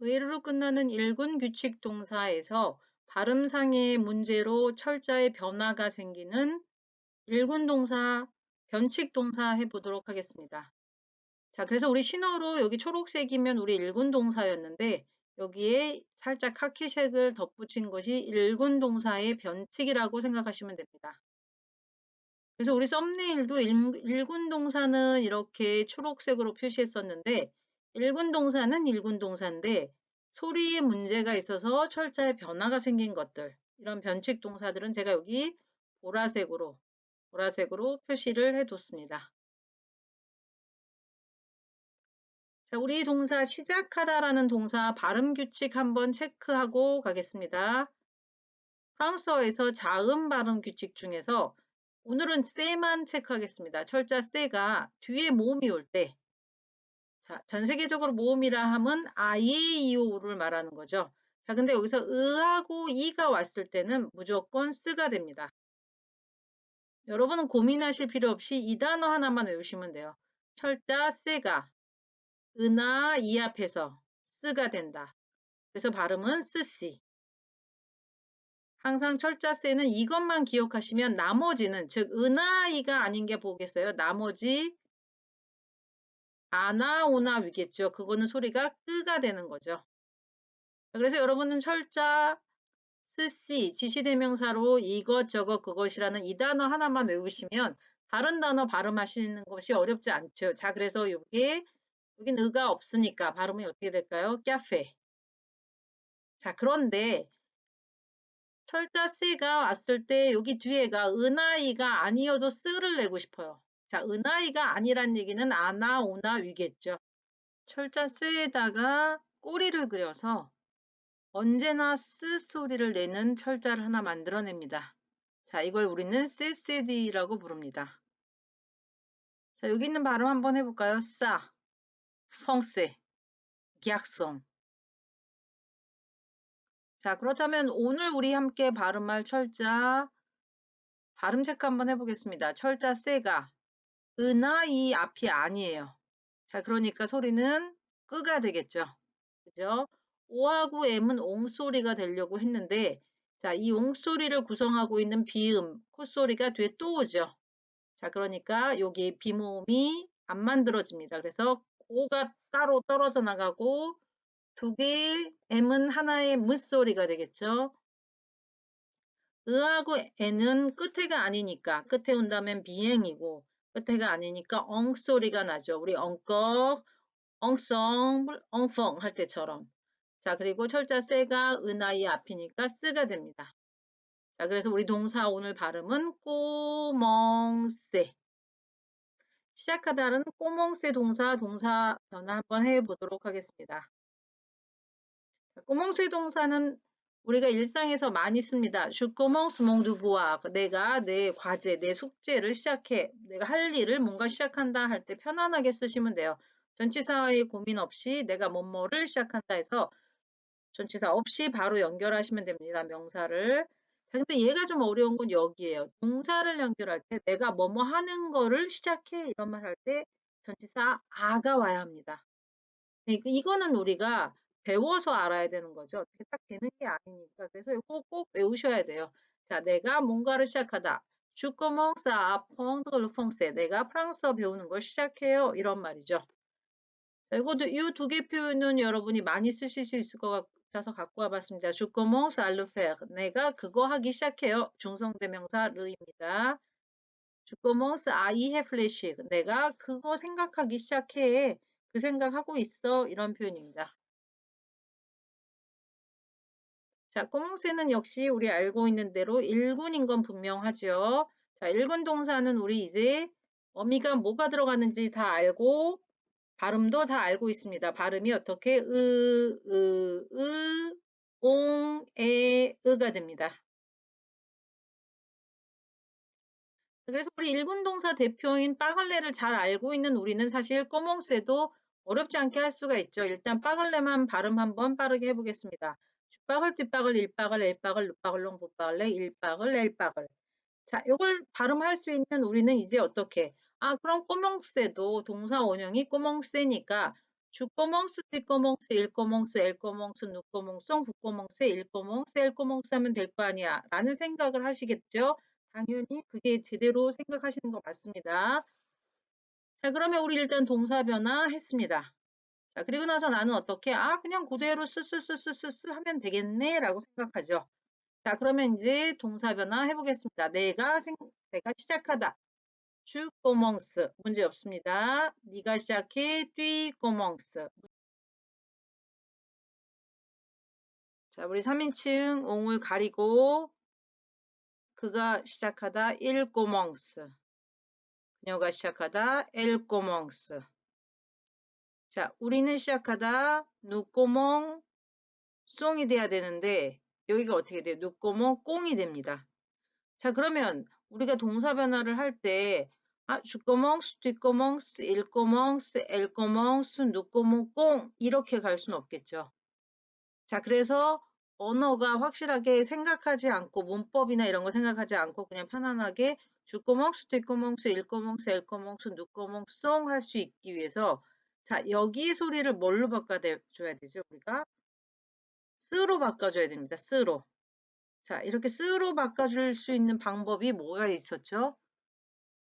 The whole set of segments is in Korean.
의로 끝나는 일군 규칙 동사에서 발음상의 문제로 철자의 변화가 생기는 일군 동사, 변칙 동사 해보도록 하겠습니다. 자, 그래서 우리 신호로 여기 초록색이면 우리 일군 동사였는데 여기에 살짝 카키색을 덧붙인 것이 일군 동사의 변칙이라고 생각하시면 됩니다. 그래서 우리 썸네일도 일, 군 동사는 이렇게 초록색으로 표시했었는데 일군 동사는 일군 동사인데 소리에 문제가 있어서 철자에 변화가 생긴 것들 이런 변칙 동사들은 제가 여기 보라색으로 보라색으로 표시를 해뒀습니다. 자, 우리 동사 시작하다라는 동사 발음 규칙 한번 체크하고 가겠습니다. 프랑스어에서 자음 발음 규칙 중에서 오늘은 쎄만 체크하겠습니다. 철자 쎄가 뒤에 모음이 올 때, 자, 전 세계적으로 모음이라 함은 아예이오를 말하는 거죠. 자, 근데 여기서 으하고 이가 왔을 때는 무조건 쓰가 됩니다. 여러분은 고민하실 필요 없이 이 단어 하나만 외우시면 돼요. 철자 쎄가 으나 이 앞에서 쓰가 된다. 그래서 발음은 쓰시. 항상 철자 쎄는 이것만 기억하시면 나머지는 즉 은하이가 아닌 게 보겠어요. 나머지 아나 오나 위겠죠. 그거는 소리가 끄가 되는 거죠. 그래서 여러분은 철자 스시 지시대명사로 이것저것 그것이라는 이 단어 하나만 외우시면 다른 단어 발음하시는 것이 어렵지 않죠. 자 그래서 여기에 여긴 의가 없으니까 발음이 어떻게 될까요? 까페. 자 그런데 철자 쓰가 왔을 때 여기 뒤에가 은하이가 아니어도 쓰를 내고 싶어요. 자, 은하이가 아니란 얘기는 아나, 오나, 위겠죠. 철자 쓰에다가 꼬리를 그려서 언제나 쓰 소리를 내는 철자를 하나 만들어냅니다. 자, 이걸 우리는 CCD라고 부릅니다. 자, 여기 있는 발음 한번 해볼까요? 싸, 펑세, 기악송. 자, 그렇다면 오늘 우리 함께 발음할 철자 발음 체크 한번 해보겠습니다. 철자 세가 으나 이 앞이 아니에요. 자, 그러니까 소리는 끄가 되겠죠. 그죠? 오하고 M은 옹소리가 되려고 했는데 자, 이 옹소리를 구성하고 있는 비음, 콧소리가 뒤에 또 오죠. 자, 그러니까 여기 비모음이 안 만들어집니다. 그래서 오가 따로 떨어져 나가고 두 개의 M은 하나의 무소리가 되겠죠. 으하고 N은 끝에가 아니니까 끝에 온다면 비행이고 끝에가 아니니까 엉 소리가 나죠. 우리 엉꺽, 엉성, 엉펑 할 때처럼. 자 그리고 철자 세가 은하의 앞이니까 쓰가 됩니다. 자 그래서 우리 동사 오늘 발음은 꼬멍세 시작하다는 꼬멍세 동사 동사 변화 한번 해보도록 하겠습니다. 꼬멍쇠 동사는 우리가 일상에서 많이 씁니다. 슈꼬멍스 몽두부아 내가 내 과제, 내 숙제를 시작해. 내가 할 일을 뭔가 시작한다 할 때 편안하게 쓰시면 돼요. 전치사의 고민 없이 내가 뭐뭐를 시작한다 해서 전치사 없이 바로 연결하시면 됩니다. 명사를. 자, 근데 얘가 좀 어려운 건 여기에요. 동사를 연결할 때 내가 뭐뭐 하는 거를 시작해 이런 말 할 때 전치사 아가 와야 합니다. 네, 이거는 우리가 배워서 알아야 되는 거죠. 딱 되는 게 아니니까. 그래서 이거 꼭 외우셔야 돼요. 자, 내가 뭔가를 시작하다. 주꺼멍사 펑드르펑세 내가 프랑스어 배우는 걸 시작해요. 이런 말이죠. 자, 이것도 이 두 개 표현은 여러분이 많이 쓰실 수 있을 것 같아서 갖고 와봤습니다. 주꺼멍사 알루페 내가 그거 하기 시작해요. 중성대명사 르입니다. 주꺼멍스 아이해 플래시 내가 그거 생각하기 시작해. 그 생각하고 있어. 이런 표현입니다. 자, 꼬몽새는 역시 우리 알고 있는 대로 일군인 건 분명하죠. 자, 일군 동사는 우리 이제 어미가 뭐가 들어가는지 다 알고 발음도 다 알고 있습니다. 발음이 어떻게 으, 으, 으, 옹, 에, 으가 됩니다. 그래서 우리 일군 동사 대표인 빠글레를 잘 알고 있는 우리는 사실 꼬몽새도 어렵지 않게 할 수가 있죠. 일단 빠글레만 발음 한번 빠르게 해보겠습니다. 뒷박을, 뒷박을, 일박을, 엘박을, 룻박을, 롱붓박을레, 일박을, 엘박을. 자, 이걸 발음할 수 있는 우리는 이제 어떻게? 아, 그럼 꼬멍새도 동사 원형이 꼬멍새니까 주꺼멍스, 뒷꺼멍스, 일꺼멍스, 엘꺼멍스, 누꺼멍송, 북꺼멍스, 일꺼멍스, 엘꺼멍스 하면 될 거 아니야 라는 생각을 하시겠죠? 당연히 그게 제대로 생각하시는 거 맞습니다. 자 그러면 우리 일단 동사 변화 했습니다. 자 그리고 나서 나는 어떻게 아 그냥 그대로 쓰쓰쓰쓰쓰 하면 되겠네 라고 생각하죠. 자 그러면 이제 동사 변화 해보겠습니다. 내가 생, 내가 시작하다. 주꺼멍스 문제 없습니다. 네가 시작해 뛰꺼멍스 자 우리 3인칭 옹을 가리고 그가 시작하다 일 꼬멍스 그녀가 시작하다 엘 꼬멍스 자 우리는 시작하다 누꼬멍 송이 돼야 되는데 여기가 어떻게 돼요? 누꼬멍 꽁이 됩니다. 자 그러면 우리가 동사 변화를 할 때 아, 주꺼멍스, 뒷꺼멍스, 일꺼멍스, 엘꺼멍스, 누꺼멍, 꽁 이렇게 갈 수는 없겠죠. 자, 그래서 언어가 확실하게 생각하지 않고 문법이나 이런 거 생각하지 않고 그냥 편안하게 주꺼멍스, 뒷꺼멍스, 일꺼멍스, 엘꺼멍스, 누꺼멍, 송할수 있기 위해서 자, 여기 소리를 뭘로 바꿔줘야 되죠, 우리가? 쓰로 바꿔줘야 됩니다. 쓰로. 자, 이렇게 쓰로 바꿔줄 수 있는 방법이 뭐가 있었죠?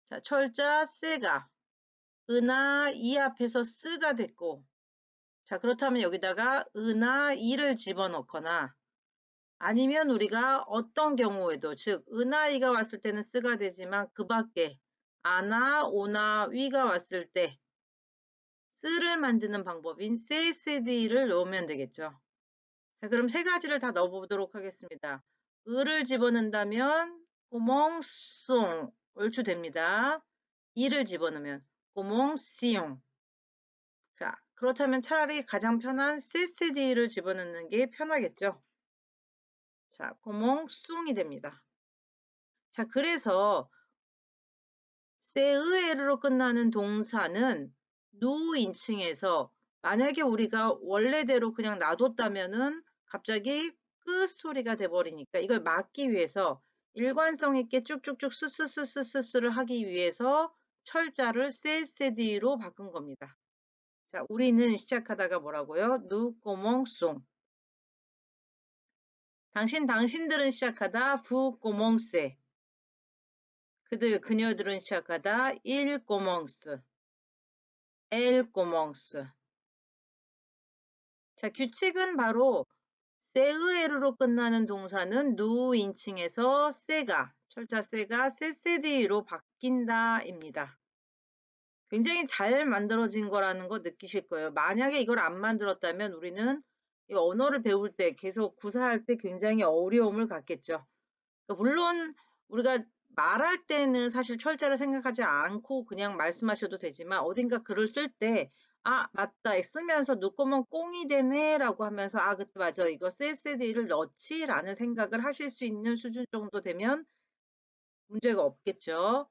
자, 철자 쓰가 은하 이 앞에서 쓰가 됐고 자 그렇다면 여기다가 은하 이를 집어넣거나 아니면 우리가 어떤 경우에도 즉 은하 이가 왔을 때는 쓰가 되지만 그 밖에 아나 오나 위가 왔을 때 쓰를 만드는 방법인 CSD를 넣으면 되겠죠. 자 그럼 세 가지를 다 넣어보도록 하겠습니다. 을을 집어넣는다면 구멍송 얼추 됩니다. 이를 집어넣으면 고몽시용 자 그렇다면 차라리 가장 편한 CCD를 집어넣는 게 편하겠죠. 자 고몽숭이 됩니다. 자 그래서 세의에로 끝나는 동사는 누인칭에서 만약에 우리가 원래대로 그냥 놔뒀다면은 갑자기 끝 소리가 돼버리니까 이걸 막기 위해서 일관성 있게 쭉쭉쭉 스스스스스를 하기 위해서 철자를 CSD로 바꾼 겁니다. 자, 우리는 시작하다가 뭐라고요? 누꼬몽송. 당신, 당신들은 시작하다 부꼬몽세. 그들, 그녀들은 시작하다 일꼬몽스. 엘꼬몽스. 자, 규칙은 바로 세의에르로 끝나는 동사는 누 인칭에서 세가, 철자 세가 세세디로 바뀐다입니다. 굉장히 잘 만들어진 거라는 거 느끼실 거예요. 만약에 이걸 안 만들었다면 우리는 이 언어를 배울 때 계속 구사할 때 굉장히 어려움을 갖겠죠. 그러니까 물론 우리가 말할 때는 사실 철자를 생각하지 않고 그냥 말씀하셔도 되지만 어딘가 글을 쓸 때 아 맞다 쓰면서 누구면 꽁이 되네 라고 하면서 아 그때 맞아 이거 CSD를 넣지 라는 생각을 하실 수 있는 수준 정도 되면 문제가 없겠죠.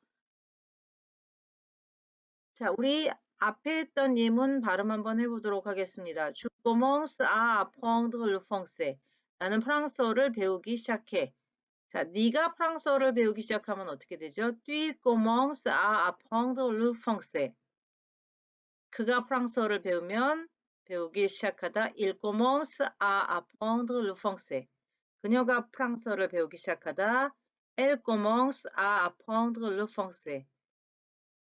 자 우리 앞에 했던 예문 발음 한번 해보도록 하겠습니다. 주 commence à apprendre le français. 나는 프랑스어를 배우기 시작해. 자, 네가 프랑스어를 배우기 시작하면 어떻게 되죠? Tu commences à apprendre le français. 그가 프랑스어를 배우면 배우기 시작하다 il commence à apprendre le français. 그녀가 프랑스어를 배우기 시작하다 elle commence à apprendre le français.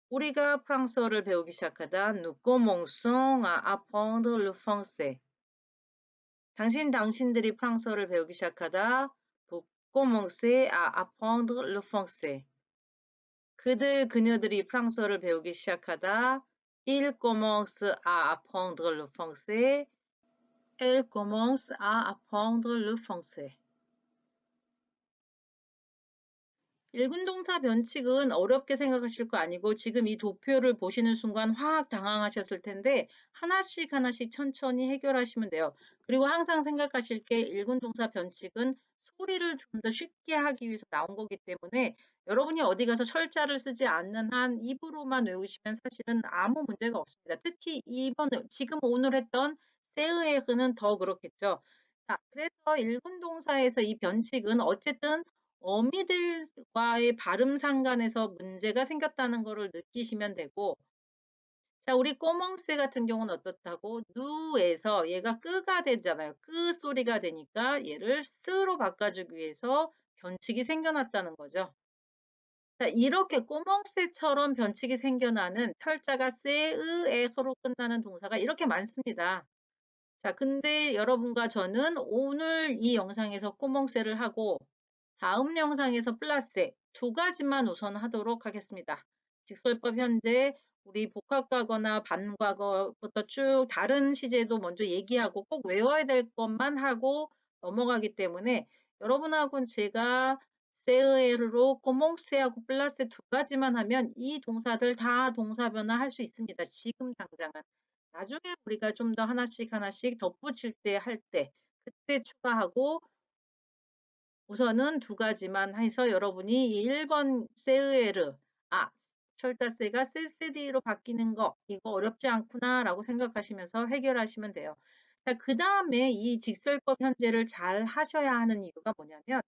우리가 프랑스어를 배우기 시작하다 nous commençons à apprendre le français. 당신, 당신들이 프랑스어를 배우기 시작하다 vous commencez à apprendre le français. 그들, 그녀들이 프랑스어를 배우기 시작하다 Il commence à apprendre le français. Elle commence à apprendre le français. 일군 동사 변칙은 어렵게 생각하실 거 아니고 지금 이 도표를 보시는 순간 화학 당황하셨을 텐데 하나씩 하나씩 천천히 해결하시면 돼요. 그리고 항상 생각하실 게 일군 동사 변칙은 소리를 좀 더 쉽게 하기 위해서 나온 거기 때문에 여러분이 어디 가서 철자를 쓰지 않는 한 입으로만 외우시면 사실은 아무 문제가 없습니다. 특히 이번 지금 오늘 했던 세의에흐는 더 그렇겠죠. 자, 그래서 일군 동사에서 이 변칙은 어쨌든 어미들과의 발음 상관에서 문제가 생겼다는 것을 느끼시면 되고 자, 우리 꼬멍새 같은 경우는 어떻다고? 누에서 얘가 끄가 되잖아요. 끄 소리가 되니까 얘를 스로 바꿔주기 위해서 변칙이 생겨났다는 거죠. 자, 이렇게 꼬멍새처럼 변칙이 생겨나는 철자가 세, 으, 에로 끝나는 동사가 이렇게 많습니다. 자, 근데 여러분과 저는 오늘 이 영상에서 꼬멍새를 하고 다음 영상에서 플러스 두 가지만 우선 하도록 하겠습니다. 직설법 현재 우리 복합과거나 반과거부터 쭉 다른 시제도 먼저 얘기하고 꼭 외워야 될 것만 하고 넘어가기 때문에 여러분하고는 제가 세으에르로 꼬몽세하고 플러스 두 가지만 하면 이 동사들 다 동사 변화 할 수 있습니다. 지금 당장은. 나중에 우리가 좀 더 하나씩 하나씩 덧붙일 때 할 때 그때 추가하고 우선은 두 가지만 해서 여러분이 이 1번 세으에르 아 철자세가 세세디로 바뀌는 거 이거 어렵지 않구나 라고 생각하시면서 해결하시면 돼요. 자, 그 다음에 이 직설법 현재를 잘 하셔야 하는 이유가 뭐냐면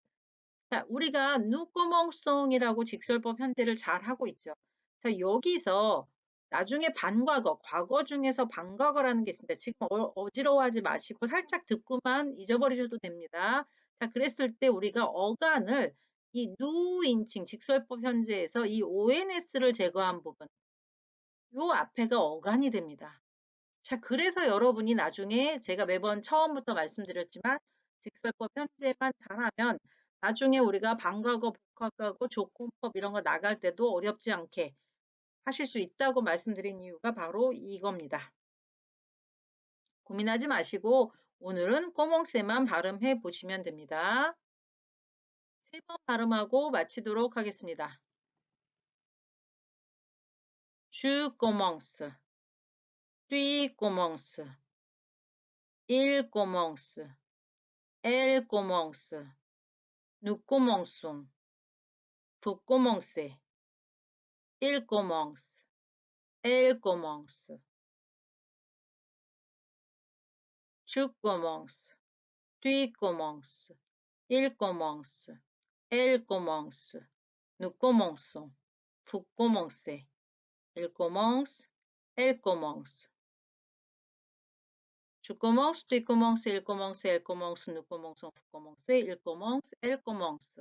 자, 우리가 누구멍송이라고 직설법 현재를 잘 하고 있죠. 자, 여기서 나중에 반과거, 과거 중에서 반과거라는 게 있습니다. 지금 어, 지러워하지 마시고 살짝 듣고만 잊어버리셔도 됩니다. 자, 그랬을 때 우리가 어간을 이 누인칭 직설법 현재에서 이 ONS를 제거한 부분 요 앞에가 어간이 됩니다. 자, 그래서 여러분이 나중에 제가 매번 처음부터 말씀드렸지만 직설법 현재만 잘하면 나중에 우리가 반과거, 복합과거, 조건법 이런 거 나갈 때도 어렵지 않게 하실 수 있다고 말씀드린 이유가 바로 이겁니다. 고민하지 마시고 오늘은 꼬몽쌤만 발음해 보시면 됩니다. 세번 발음하고 마치도록 하겠습니다. Je commence. Tu commences. Il commence. Elle commence. Nous commençons. Vous commencez. Il commence. Elle commence. Tu commences. Tu commences. Il commence. Elle commence. Nous commençons. Vous commencez. Elle commence. Elle commence. Tu commences, tu commences, il commence, elle commence, nous commençons, vous commencez, il commence, elle commence.